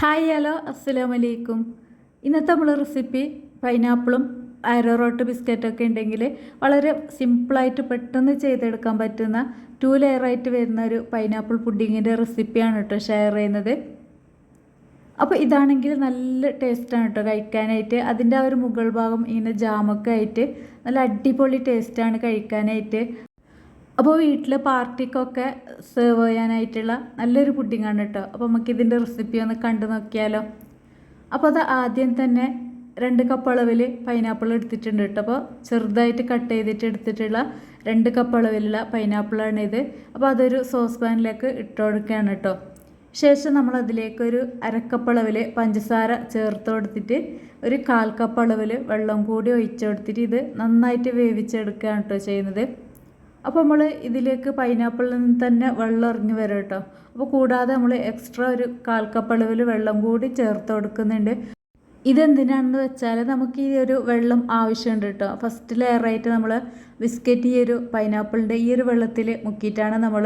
Hi hello അസ്സലാമു അലൈക്കും ഇന്നത്തെ നമ്മൾ റെസിപ്പി പൈനാപ്പിളും അരോറോട്ട് ബിസ്ക്കറ്റൊക്കെ ഉണ്ടെങ്കിൽ വളരെ സിമ്പിളായിട്ട് പെട്ടെന്ന് ചെയ്തെടുക്കാൻ പറ്റുന്ന ടു ലെയറായിട്ട് വരുന്ന ഒരു പൈനാപ്പിൾ പുഡിങ്ങിന്റെ റെസിപ്പിയാണ് കേട്ടോ ഷെയർ ചെയ്യുന്നത്. അപ്പോൾ ഇതാണെങ്കിൽ നല്ല ടേസ്റ്റാണ് കേട്ടോ കഴിക്കാനായിട്ട്. അതിന്റെ ആ ഒരു മുകൾ ഭാഗം ഇങ്ങനെ ജാമൊക്കെ ആയിട്ട് നല്ല അടിപൊളി ടേസ്റ്റാണ് കഴിക്കാനായിട്ട്. അപ്പോൾ വീട്ടിൽ പാർട്ടിക്കൊക്കെ സെർവ് ചെയ്യാനായിട്ടുള്ള നല്ലൊരു പുഡിങ്ങാണ് കേട്ടോ അപ്പോൾ നമുക്ക് ഇതിന്റെ റെസിപ്പി ഒന്ന് കണ്ടു നോക്കിയാലോ. അപ്പോൾ അത് ആദ്യം തന്നെ രണ്ട് കപ്പ് അളവിൽ പൈനാപ്പിൾ എടുത്തിട്ടുണ്ട് കേട്ടോ അപ്പോൾ ചെറുതായിട്ട് കട്ട് ചെയ്തിട്ട് എടുത്തിട്ടുള്ള രണ്ട് കപ്പ് അളവിലുള്ള പൈനാപ്പിളാണ് ഇത്. അപ്പോൾ അതൊരു സോസ് പാനിലേക്ക് ഇട്ട് കൊടുക്കുകയാണ് കേട്ടോ ശേഷം നമ്മൾ അതിലേക്ക് ഒരു അരക്കപ്പ് അളവിൽ പഞ്ചസാര ചേർത്ത് കൊടുത്തിട്ട് ഒരു കാൽ കപ്പ് അളവിൽ വെള്ളം കൂടി ഒഴിച്ചു കൊടുത്തിട്ട് ഇത് നന്നായിട്ട് വേവിച്ചെടുക്കുകയാണ് കേട്ടോ ചെയ്യുന്നത്. അപ്പോൾ നമ്മൾ ഇതിലേക്ക് പൈനാപ്പിളിൽ നിന്ന് തന്നെ വെള്ളം ഇറങ്ങി വരും കേട്ടോ അപ്പോൾ കൂടാതെ നമ്മൾ എക്സ്ട്രാ ഒരു കാൽ കപ്പ് അളവിൽ വെള്ളം കൂടി ചേർത്ത് കൊടുക്കുന്നുണ്ട്. ഇതെന്തിനാണെന്ന് വെച്ചാൽ നമുക്ക് ഈ ഒരു വെള്ളം ആവശ്യമുണ്ട് കേട്ടോ ഫസ്റ്റ് ലെയറായിട്ട് നമ്മൾ ബിസ്ക്കറ്റ് ഈ ഒരു പൈനാപ്പിളിന്റെ ഈ ഒരു വെള്ളത്തിൽ മുക്കിയിട്ടാണ് നമ്മൾ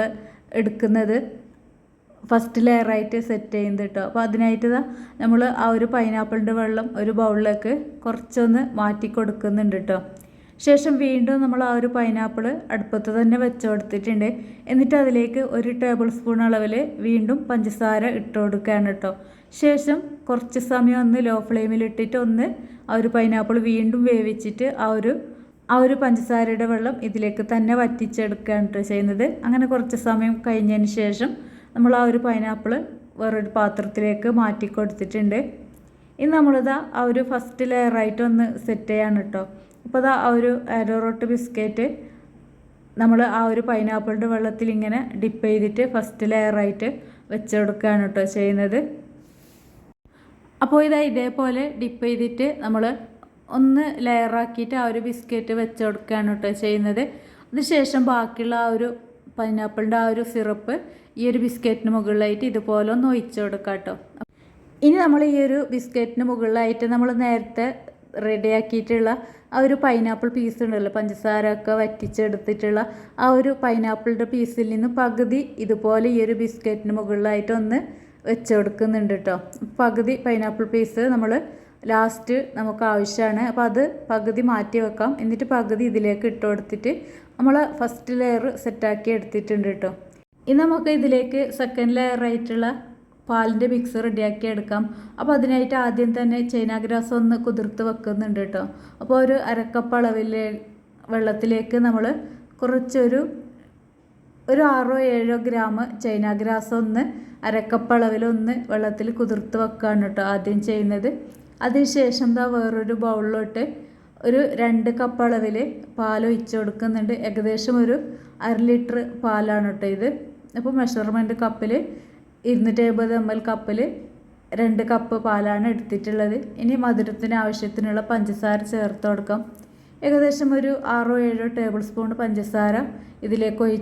എടുക്കുന്നത്. ഫസ്റ്റ് ലെയറായിട്ട് സെറ്റ് ചെയ്യുന്നത് കേട്ടോ അപ്പോൾ അതിനായിട്ട് നമ്മൾ ആ ഒരു പൈനാപ്പിളിന്റെ വെള്ളം ഒരു ബൗളിലേക്ക് കുറച്ചൊന്ന് മാറ്റി കൊടുക്കുന്നുണ്ട് കേട്ടോ ശേഷം വീണ്ടും നമ്മൾ ആ ഒരു പൈനാപ്പിൾ അടുപ്പത്ത് തന്നെ വെച്ച് കൊടുത്തിട്ടുണ്ട്. എന്നിട്ട് അതിലേക്ക് ഒരു ടേബിൾ സ്പൂൺ അളവിൽ വീണ്ടും പഞ്ചസാര ഇട്ട് കൊടുക്കുകയാണ് കേട്ടോ. ശേഷം കുറച്ച് സമയം ഒന്ന് ലോ ഫ്ലെയിമിൽ ഇട്ടിട്ട് ഒന്ന് ആ ഒരു പൈനാപ്പിൾ വീണ്ടും വേവിച്ചിട്ട് ആ ഒരു ആ ഒരു പഞ്ചസാരയുടെ വെള്ളം ഇതിലേക്ക് തന്നെ വറ്റിച്ചെടുക്കുകയാണ് ചെയ്യുന്നത്. അങ്ങനെ കുറച്ച് സമയം കഴിഞ്ഞതിന് ശേഷം നമ്മൾ ആ ഒരു പൈനാപ്പിൾ വേറൊരു പാത്രത്തിലേക്ക് മാറ്റി കൊടുത്തിട്ടുണ്ട്. ഇനി നമ്മളിതാ ആ ഒരു ഫസ്റ്റ് ലെയറായിട്ട് ഒന്ന് സെറ്റ് ചെയ്യാണ് കേട്ടോ അപ്പോൾ ആ ഒരു അരോറോട്ട് ബിസ്ക്കറ്റ് നമ്മൾ ആ ഒരു പൈനാപ്പിളിന്റെ വെള്ളത്തിൽ ഇങ്ങനെ ഡിപ്പ് ചെയ്തിട്ട് ഫസ്റ്റ് ലെയറായിട്ട് വെച്ചെടുക്കുകയാണ് കേട്ടോ ചെയ്യുന്നത്. അപ്പോൾ ഇതാ ഇതേപോലെ ഡിപ്പ് ചെയ്തിട്ട് നമ്മൾ ഒന്ന് ലെയറാക്കിയിട്ട് ആ ഒരു ബിസ്ക്കറ്റ് വെച്ച് കൊടുക്കുകയാണ് കേട്ടോ ചെയ്യുന്നത്. അതിനുശേഷം ബാക്കിയുള്ള ആ ഒരു പൈനാപ്പിളിന്റെ ആ ഒരു സിറപ്പ് ഈ ഒരു ബിസ്ക്കറ്റിന് മുകളിലായിട്ട് ഇതുപോലെ ഒന്ന് ഒഴിച്ചു കൊടുക്കാം കേട്ടോ ഇനി നമ്മൾ ഈ ഒരു ബിസ്ക്കറ്റിന് മുകളിലായിട്ട് നമ്മൾ നേരത്തെ റെഡിയാക്കിയിട്ടുള്ള ആ ഒരു പൈനാപ്പിൾ പീസ് ഉണ്ടല്ലോ പഞ്ചസാര ഒക്കെ വറ്റിച്ചെടുത്തിട്ടുള്ള ആ ഒരു പൈനാപ്പിളിന്റെ പീസിൽ നിന്ന് പകുതി ഇതുപോലെ ഈ ഒരു ബിസ്ക്കറ്റിന് മുകളിലായിട്ട് ഒന്ന് വെച്ച് കൊടുക്കുന്നുണ്ട് കേട്ടോ പകുതി പൈനാപ്പിൾ പീസ് നമ്മൾ ലാസ്റ്റ് നമുക്ക് ആവശ്യമാണ്. അപ്പോൾ അത് പകുതി മാറ്റി വെക്കാം. എന്നിട്ട് പകുതി ഇതിലേക്ക് ഇട്ട് കൊടുത്തിട്ട് നമ്മൾ ഫസ്റ്റ് ലെയർ സെറ്റാക്കി എടുത്തിട്ടുണ്ട് കേട്ടോ ഇനി നമുക്ക് ഇതിലേക്ക് സെക്കൻഡ് ലെയർ ആയിട്ടുള്ള പാലിന്റെ മിക്സ് റെഡിയാക്കി എടുക്കാം. അപ്പോൾ അതിനായിട്ട് ആദ്യം തന്നെ ചൈനാഗ്രാസ് ഒന്ന് കുതിർത്ത് വെക്കുന്നുണ്ട് കേട്ടോ. അപ്പോൾ ഒരു അരക്കപ്പ് അളവിൽ വെള്ളത്തിലേക്ക് നമ്മൾ കുറച്ചൊരു ഒരു ആറോ ഏഴോ ഗ്രാം ചൈനാഗ്രാസ് ഒന്ന് അരക്കപ്പ് അളവിലൊന്ന് വെള്ളത്തിൽ കുതിർത്ത് വെക്കുകയാണ് കേട്ടോ ആദ്യം ചെയ്യുന്നത്. അതിനുശേഷം എന്താ വേറൊരു ബൗളിലോട്ട് ഒരു രണ്ട് കപ്പ് അളവിൽ പാൽ ഒഴിച്ച് കൊടുക്കുന്നുണ്ട്. ഏകദേശം ഒരു അര ലിറ്റർ പാലാണ് കേട്ടോ ഇത്. അപ്പോൾ മെഷർമെന്റ് കപ്പിൽ ഇരുന്നൂറ്റി അമ്പത് എം എൽ കപ്പിൽ രണ്ട് കപ്പ് പാലാണ് എടുത്തിട്ടുള്ളത്. ഇനി മധുരത്തിന് ആവശ്യത്തിനുള്ള പഞ്ചസാര ചേർത്ത് കൊടുക്കാം. ഏകദേശം ഒരു ആറോ ഏഴോ ടേബിൾ സ്പൂൺ പഞ്ചസാര ഇതിലേക്ക് ഒഴി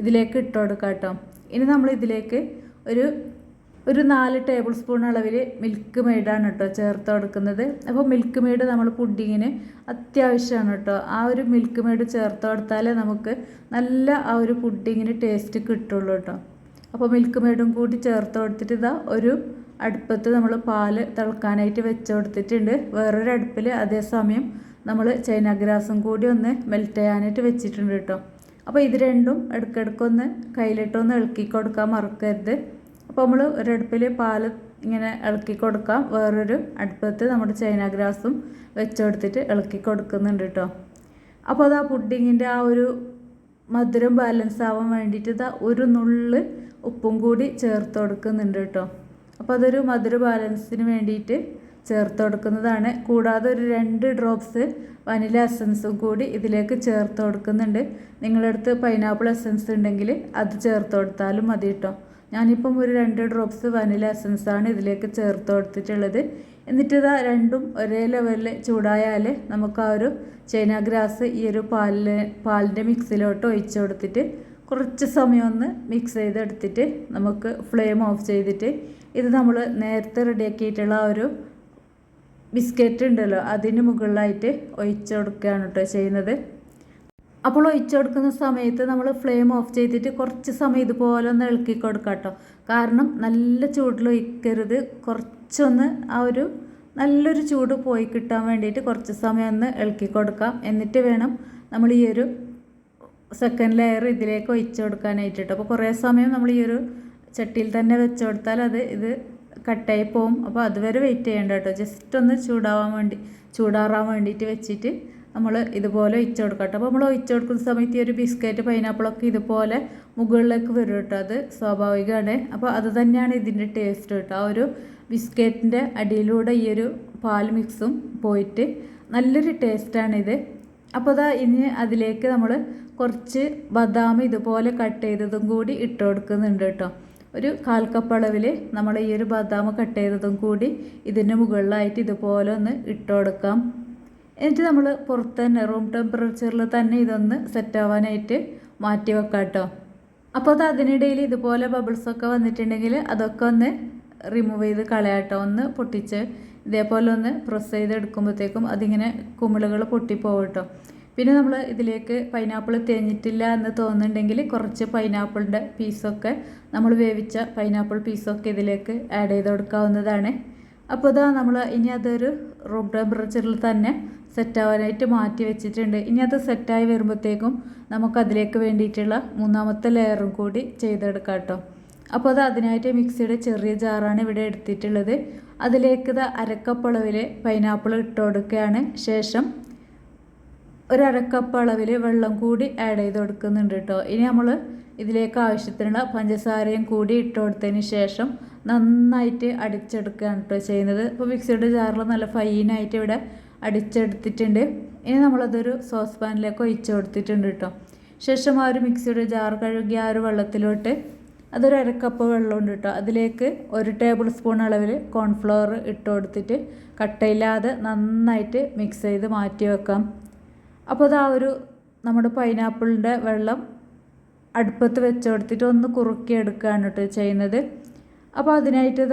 ഇതിലേക്ക് ഇട്ട് കൊടുക്കാം കേട്ടോ. ഇനി നമ്മൾ ഇതിലേക്ക് ഒരു ഒരു നാല് ടേബിൾ സ്പൂൺ അളവിൽ മിൽക്ക് മെയ്ഡാണ് കേട്ടോ ചേർത്ത് കൊടുക്കുന്നത്. അപ്പോൾ മിൽക്ക് മെയ്ഡ് നമ്മൾ പുഡിങ്ങിന് അത്യാവശ്യമാണ് കേട്ടോ. ആ ഒരു മിൽക്ക് മെയ്ഡ് ചേർത്ത് കൊടുത്താലേ നമുക്ക് നല്ല ആ ഒരു പുഡിങ്ങിന് ടേസ്റ്റ് കിട്ടുള്ളൂ കേട്ടോ. അപ്പോൾ മിൽക്ക് മെയ്ഡും കൂടി ചേർത്ത് കൊടുത്തിട്ട് ഇതാ ഒരു അടുപ്പത്ത് നമ്മൾ പാൽ തിളക്കാനായിട്ട് വെച്ച് കൊടുത്തിട്ടുണ്ട്. വേറൊരു അടുപ്പിൽ അതേസമയം നമ്മൾ ചൈന ഗ്രാസും കൂടി ഒന്ന് മെൽറ്റ് ചെയ്യാനായിട്ട് വെച്ചിട്ടുണ്ട് കേട്ടോ. അപ്പോൾ ഇത് രണ്ടും ഇടയ്ക്കിടയ്ക്കൊന്ന് കയ്യിലിട്ടൊന്ന് ഇളക്കി കൊടുക്കാൻ മറക്കരുത്. അപ്പോൾ നമ്മൾ ഒരടുപ്പിൽ പാൽ ഇങ്ങനെ ഇളക്കി കൊടുക്കാം. വേറൊരു അടുപ്പത്ത് നമ്മുടെ ചൈന ഗ്രാസും വെച്ച് കൊടുത്തിട്ട് ഇളക്കി കൊടുക്കുന്നുണ്ട് കേട്ടോ. അപ്പോൾ അത് ആ പുഡിങ്ങിന്റെ ആ ഒരു മധുരം ബാലൻസ് ആവാൻ വേണ്ടിയിട്ട് ഇതാ ഒരു നുള്ള് ഉപ്പും കൂടി ചേർത്ത് കൊടുക്കുന്നുണ്ട് കേട്ടോ അപ്പോൾ അതൊരു മധുര ബാലൻസിന് വേണ്ടിയിട്ട് ചേർത്ത് കൊടുക്കുന്നതാണ്. കൂടാതെ ഒരു രണ്ട് ഡ്രോപ്സ് വനില എസൻസും കൂടി ഇതിലേക്ക് ചേർത്ത് കൊടുക്കുന്നുണ്ട്. നിങ്ങളുടെ അടുത്ത് പൈനാപ്പിൾ എസൻസ് ഉണ്ടെങ്കിൽ അത് ചേർത്ത് കൊടുത്താലും മതി കേട്ടോ ഞാനിപ്പം ഒരു രണ്ട് ഡ്രോപ്സ് വനില എസൻസാണ് ഇതിലേക്ക് ചേർത്ത് കൊടുത്തിട്ടുള്ളത്. എന്നിട്ട് ഇതാ രണ്ടും ഒരേ ലെവലിൽ ചൂടായാൽ നമുക്ക് ആ ഒരു ചൈന ഗ്രാസ് ഈ ഒരു പാലിൽ പാലിന്റെ മിക്സിലോട്ട് ഒഴിച്ച് കൊടുത്തിട്ട് കുറച്ച് സമയം ഒന്ന് മിക്സ് ചെയ്തെടുത്തിട്ട് നമുക്ക് ഫ്ലെയിം ഓഫ് ചെയ്തിട്ട് ഇത് നമ്മൾ നേരത്തെ റെഡിയാക്കിയിട്ടുള്ള ഒരു ബിസ്ക്കറ്റ് ഉണ്ടല്ലോ അതിന് മുകളിലായിട്ട് ഒഴിച്ചു കൊടുക്കുകയാണ് കേട്ടോ ചെയ്യുന്നത്. അപ്പോൾ ഒഴിച്ചു കൊടുക്കുന്ന സമയത്ത് നമ്മൾ ഫ്ലെയിം ഓഫ് ചെയ്തിട്ട് കുറച്ച് സമയം ഇതുപോലെ ഒന്ന് ഇളക്കി കൊടുക്കാം കേട്ടോ. കാരണം നല്ല ചൂടിൽ ഒഴിക്കരുത്. കുറച്ചൊന്ന് ആ ഒരു നല്ലൊരു ചൂട് പോയി കിട്ടാൻ വേണ്ടിയിട്ട് കുറച്ച് സമയം ഒന്ന് ഇളക്കി കൊടുക്കാം. എന്നിട്ട് വേണം നമ്മൾ ഈ ഒരു സെക്കൻഡ് ലെയർ ഇതിലേക്ക് ഒഴിച്ചു കൊടുക്കാനായിട്ട് കേട്ടോ. അപ്പോൾ കുറേ സമയം നമ്മൾ ഈ ഒരു ചട്ടിയിൽ തന്നെ വെച്ച് കൊടുത്താൽ അത് ഇത് കട്ടായി പോവും. അപ്പോൾ അതുവരെ വെയിറ്റ് ചെയ്യേണ്ട കേട്ടോ. ജസ്റ്റ് ഒന്ന് ചൂടാവാൻ വേണ്ടി ചൂടാറാൻ വേണ്ടിയിട്ട് വെച്ചിട്ട് നമ്മൾ ഇതുപോലെ ഒഴിച്ചു കൊടുക്കാം കേട്ടോ അപ്പോൾ നമ്മൾ ഒഴിച്ചു കൊടുക്കുന്ന സമയത്ത് ഈ ഒരു ബിസ്ക്കറ്റ് പൈനാപ്പിളൊക്കെ ഇതുപോലെ മുകളിലേക്ക് വരും കേട്ടോ. അത് സ്വാഭാവികമാണ്. അപ്പോൾ അത് തന്നെയാണ് ഇതിന്റെ ടേസ്റ്റ് കേട്ടോ. ആ ഒരു ബിസ്ക്കറ്റിന്റെ അടിയിലൂടെ ഈ ഒരു പാൽ മിക്സും പോയിട്ട് നല്ലൊരു ടേസ്റ്റാണിത് അപ്പോൾ അതാ ഇനി അതിലേക്ക് നമ്മൾ കുറച്ച് ബദാം ഇതുപോലെ കട്ട് ചെയ്തതും കൂടി ഇട്ട് കൊടുക്കുന്നുണ്ട് കേട്ടോ. ഒരു കാൽ കപ്പ് അളവിൽ നമ്മൾ ഈ ഒരു ബദാം കട്ട് ചെയ്തതും കൂടി ഇതിന്റെ മുകളിലായിട്ട് ഇതുപോലെ ഒന്ന് ഇട്ട് കൊടുക്കാം. എന്നിട്ട് നമ്മൾ പുറത്ത് തന്നെ റൂം ടെമ്പറേച്ചറിൽ തന്നെ ഇതൊന്ന് സെറ്റ് ആവാനായിട്ട് മാറ്റി വെക്കാം കേട്ടോ അപ്പോൾ അത് അതിനിടയിൽ ഇതുപോലെ ബബിൾസൊക്കെ വന്നിട്ടുണ്ടെങ്കിൽ അതൊക്കെ ഒന്ന് റിമൂവ് ചെയ്ത് കളയാട്ടോ ഒന്ന് പൊട്ടിച്ച് ഇതേപോലെ ഒന്ന് പ്രസ് ചെയ്ത് എടുക്കുമ്പോഴത്തേക്കും അതിങ്ങനെ കുമിളുകൾ പൊട്ടിപ്പോകും കേട്ടോ പിന്നെ നമ്മൾ ഇതിലേക്ക് പൈനാപ്പിൾ തേഞ്ഞിട്ടില്ല എന്ന് തോന്നുന്നുണ്ടെങ്കിൽ കുറച്ച് പൈനാപ്പിളിന്റെ പീസൊക്കെ നമ്മൾ വേവിച്ച പൈനാപ്പിൾ പീസൊക്കെ ഇതിലേക്ക് ആഡ് ചെയ്ത് കൊടുക്കാവുന്നതാണ്. അപ്പോൾ ഇതാ നമ്മൾ ഇനി അതൊരു റൂം ടെമ്പറേച്ചറിൽ തന്നെ സെറ്റ് ആവാനായിട്ട് മാറ്റി വെച്ചിട്ടുണ്ട്. ഇനി അത് സെറ്റായി വരുമ്പോഴത്തേക്കും നമുക്കതിലേക്ക് വേണ്ടിയിട്ടുള്ള മൂന്നാമത്തെ ലെയറും കൂടി ചെയ്തെടുക്കാം കേട്ടോ. അപ്പോൾ അത് അതിനായിട്ട് മിക്സിയുടെ ചെറിയ ജാറാണ് ഇവിടെ എടുത്തിട്ടുള്ളത്. അതിലേക്ക് ഇത് അരക്കപ്പളവിൽ പൈനാപ്പിൾ ഇട്ട് കൊടുക്കുകയാണ്. ശേഷം ഒരു അരക്കപ്പ് അളവിൽ വെള്ളം കൂടി ആഡ് ചെയ്ത് കൊടുക്കുന്നുണ്ട് കേട്ടോ. ഇനി നമ്മൾ ഇതിലേക്ക് ആവശ്യത്തിനുള്ള പഞ്ചസാരയും കൂടി ഇട്ട് കൊടുത്തതിന് ശേഷം നന്നായിട്ട് അടിച്ചെടുക്കുകയാണ് കേട്ടോ ചെയ്യുന്നത്. അപ്പോൾ മിക്സിയുടെ ജാറിൽ നല്ല ഫൈനായിട്ട് ഇവിടെ അടിച്ചെടുത്തിട്ടുണ്ട്. ഇനി നമ്മളതൊരു സോസ് പാനിലേക്ക് ഒഴിച്ച് കൊടുത്തിട്ടുണ്ട് കേട്ടോ. ശേഷം ആ ഒരു മിക്സിയുടെ ജാർ കഴുകി ആ ഒരു വെള്ളത്തിലോട്ട് അതൊരു അരക്കപ്പ് വെള്ളമുണ്ട് കേട്ടോ. അതിലേക്ക് ഒരു ടേബിൾ സ്പൂൺ അളവിൽ കോൺഫ്ലവർ ഇട്ട് കൊടുത്തിട്ട് കട്ടയില്ലാതെ നന്നായിട്ട് മിക്സ് ചെയ്ത് മാറ്റി വെക്കാം. അപ്പോൾ അത് ആ ഒരു നമ്മുടെ പൈനാപ്പിളിന്റെ വെള്ളം അടുപ്പത്ത് വെച്ച് കൊടുത്തിട്ട് ഒന്ന് കുറുക്കി എടുക്കുകയാണ് കേട്ടോ ചെയ്യുന്നത്. അപ്പോൾ അതിനായിട്ട്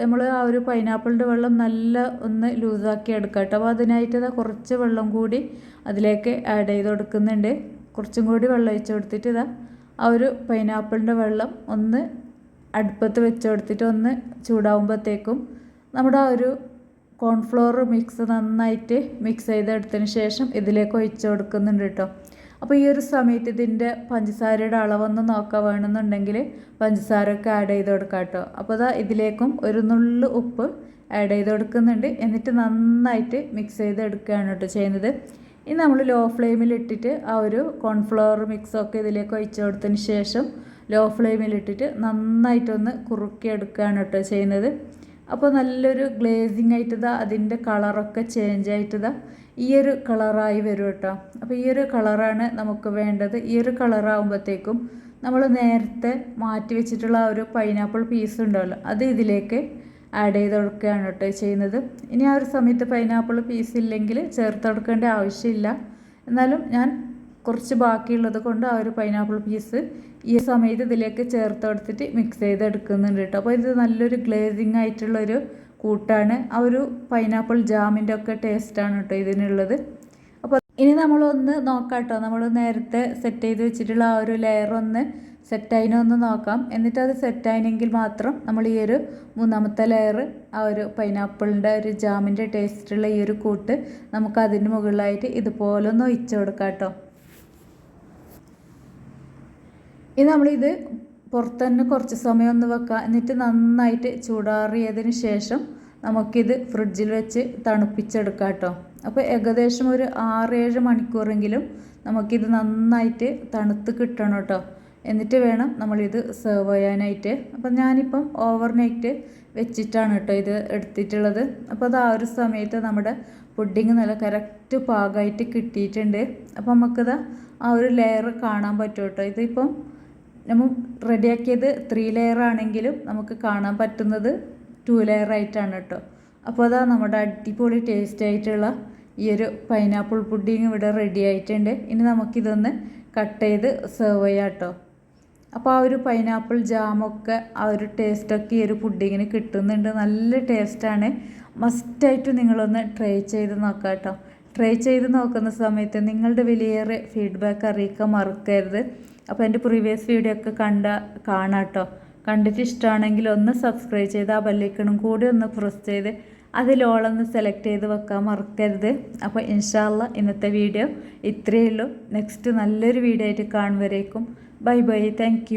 നമ്മൾ ആ ഒരു പൈനാപ്പിളിന്റെ വെള്ളം നല്ല ഒന്ന് ലൂസാക്കി എടുക്കാം കേട്ടോ അപ്പോൾ അതിനായിട്ട് കുറച്ച് വെള്ളം കൂടി അതിലേക്ക് ആഡ് ചെയ്ത് കൊടുക്കുന്നുണ്ട്. കുറച്ചും കൂടി വെള്ളം ഒഴിച്ച് കൊടുത്തിട്ട് ഇതാ ആ ഒരു പൈനാപ്പിളിന്റെ വെള്ളം ഒന്ന് അടുപ്പത്ത് വെച്ച് കൊടുത്തിട്ട് ഒന്ന് ചൂടാവുമ്പോഴത്തേക്കും നമ്മുടെ ആ ഒരു കോൺഫ്ലോർ മിക്സ് നന്നായിട്ട് മിക്സ് ചെയ്തെടുത്തതിന് ശേഷം ഇതിലേക്ക് ഒഴിച്ച് കൊടുക്കുന്നുണ്ട് കേട്ടോ അപ്പോൾ ഈ ഒരു സമയത്ത് ഇതിന്റെ പഞ്ചസാരയുടെ അളവൊന്ന് നോക്കാൻ വേണമെന്നുണ്ടെങ്കിൽ പഞ്ചസാരയൊക്കെ ആഡ് ചെയ്ത് കൊടുക്കാം കേട്ടോ. അപ്പോൾ അതാ ഇതിലേക്കും ഒരു നുള്ളു ഉപ്പ് ആഡ് ചെയ്ത് കൊടുക്കുന്നുണ്ട്. എന്നിട്ട് നന്നായിട്ട് മിക്സ് ചെയ്ത് എടുക്കുകയാണ് കേട്ടോ ചെയ്യുന്നത്. ഇനി നമ്മൾ ലോ ഫ്ലെയിമിൽ ഇട്ടിട്ട് ആ ഒരു കോൺഫ്ലവർ മിക്സൊക്കെ ഇതിലേക്ക് ഒഴിച്ച് കൊടുത്തതിന് ശേഷം ലോ ഫ്ലെയിമിൽ ഇട്ടിട്ട് നന്നായിട്ടൊന്ന് കുറുക്കി എടുക്കുകയാണ് കേട്ടോ ചെയ്യുന്നത്. അപ്പോൾ നല്ലൊരു ഗ്ലേസിങ് ആയിട്ടതാ അതിന്റെ കളറൊക്കെ ചേഞ്ച് ആയിട്ടതാ ഈയൊരു കളറായി വരും കേട്ടോ. അപ്പോൾ ഈ ഒരു കളറാണ് നമുക്ക് വേണ്ടത്. ഈ ഒരു കളറാകുമ്പോഴത്തേക്കും നമ്മൾ നേരത്തെ മാറ്റി വെച്ചിട്ടുള്ള ആ ഒരു പൈനാപ്പിൾ പീസ് ഉണ്ടല്ലോ അത് ഇതിലേക്ക് ആഡ് ചെയ്ത് കൊടുക്കുകയാണ് കേട്ടോ ചെയ്യുന്നത്. ഇനി ആ ഒരു സമയത്ത് പൈനാപ്പിൾ പീസ് ഇല്ലെങ്കിൽ ചേർത്ത് കൊടുക്കേണ്ട ആവശ്യമില്ല. എന്നാലും ഞാൻ കുറച്ച് ബാക്കിയുള്ളത് കൊണ്ട് ആ ഒരു പൈനാപ്പിൾ പീസ് ഈ സമയത്ത് ഇതിലേക്ക് ചേർത്ത് കൊടുത്തിട്ട് മിക്സ് ചെയ്ത് എടുക്കുന്നുണ്ട് കേട്ടോ അപ്പോൾ ഇത് നല്ലൊരു ഗ്ലേസിങ് ആയിട്ടുള്ളൊരു കൂട്ടാണ്. ആ ഒരു പൈനാപ്പിൾ ജാമിന്റെ ഒക്കെ ടേസ്റ്റാണ് കേട്ടോ ഇതിനുള്ളത്. അപ്പോൾ ഇനി നമ്മളൊന്ന് നോക്കാം കേട്ടോ നമ്മൾ നേരത്തെ സെറ്റ് ചെയ്ത് വെച്ചിട്ടുള്ള ആ ഒരു ലെയർ ഒന്ന് സെറ്റായിനോ നോക്കാം. എന്നിട്ട് അത് സെറ്റായിനെങ്കിൽ മാത്രം നമ്മൾ ഈ ഒരു മൂന്നാമത്തെ ലെയർ ആ ഒരു പൈനാപ്പിളിന്റെ ഒരു ജാമിന്റെ ടേസ്റ്റുള്ള ഈ ഒരു കൂട്ട് നമുക്ക് അതിന് മുകളിലായിട്ട് ഇതുപോലെ ഒന്ന് ഒഴിച്ചു കൊടുക്കാം കേട്ടോ ഇനി നമ്മളിത് പുറത്ത് തന്നെ കുറച്ച് സമയം ഒന്ന് വെക്കാം. എന്നിട്ട് നന്നായിട്ട് ചൂടാറിയതിന് ശേഷം നമുക്കിത് ഫ്രിഡ്ജിൽ വെച്ച് തണുപ്പിച്ചെടുക്കാം കേട്ടോ അപ്പോൾ ഏകദേശം ഒരു ആറേഴ് മണിക്കൂറെങ്കിലും നമുക്കിത് നന്നായിട്ട് തണുത്ത് കിട്ടണം കേട്ടോ എന്നിട്ട് വേണം നമ്മളിത് സെർവ് ചെയ്യാനായിട്ട്. അപ്പം ഞാനിപ്പം ഓവർനൈറ്റ് വെച്ചിട്ടാണ് കേട്ടോ ഇത് എടുത്തിട്ടുള്ളത്. അപ്പോൾ അത് ആ ഒരു സമയത്ത് നമ്മുടെ പുഡിങ് നല്ല കറക്റ്റ് പാകമായിട്ട് കിട്ടിയിട്ടുണ്ട്. അപ്പം നമുക്കിത് ആ ഒരു ലെയർ കാണാൻ പറ്റും കേട്ടോ ഇതിപ്പം നമ്മൾ റെഡിയാക്കിയത് ത്രീ ലെയർ ആണെങ്കിലും നമുക്ക് കാണാൻ പറ്റുന്നത് ടു ലെയർ ആയിട്ടാണ് കേട്ടോ. അപ്പോൾ അതാ നമ്മുടെ അടിപൊളി ടേസ്റ്റ് ആയിട്ടുള്ള ഈ ഒരു പൈനാപ്പിൾ പുഡിങ് ഇവിടെ റെഡി ആയിട്ടുണ്ട്. ഇനി നമുക്കിതൊന്ന് കട്ട് ചെയ്ത് സെർവ് ചെയ്യാം കേട്ടോ. അപ്പോൾ ആ ഒരു പൈനാപ്പിൾ ജാമൊക്കെ ആ ഒരു ടേസ്റ്റൊക്കെ ഈ ഒരു പുഡിങ്ങിന് കിട്ടുന്നുണ്ട്. നല്ല ടേസ്റ്റാണ് മസ്റ്റായിട്ട് നിങ്ങളൊന്ന് ട്രൈ ചെയ്ത് നോക്കാം കേട്ടോ. ട്രൈ ചെയ്ത് നോക്കുന്ന സമയത്ത് നിങ്ങളുടെ വിലയേറെ ഫീഡ്ബാക്ക് അറിയിക്കാൻ മറക്കരുത്. അപ്പോൾ എന്റെ പ്രീവിയസ് വീഡിയോ ഒക്കെ കണ്ട കാണാട്ടോ. കണ്ടിട്ട് ഇഷ്ടമാണെങ്കിൽ ഒന്ന് സബ്സ്ക്രൈബ് ചെയ്ത് ആ ബെല്ലൈക്കണും കൂടി ഒന്ന് പ്രസ് ചെയ്ത് അതിലോളൊന്ന് സെലക്ട് ചെയ്ത് വെക്കാൻ മറക്കരുത്. അപ്പോൾ ഇൻഷാല്ല ഇന്നത്തെ വീഡിയോ ഇത്രയേ ഉള്ളൂ. നെക്സ്റ്റ് നല്ലൊരു വീഡിയോ ആയിട്ട് കാണുവരേക്കും. Bye bye thank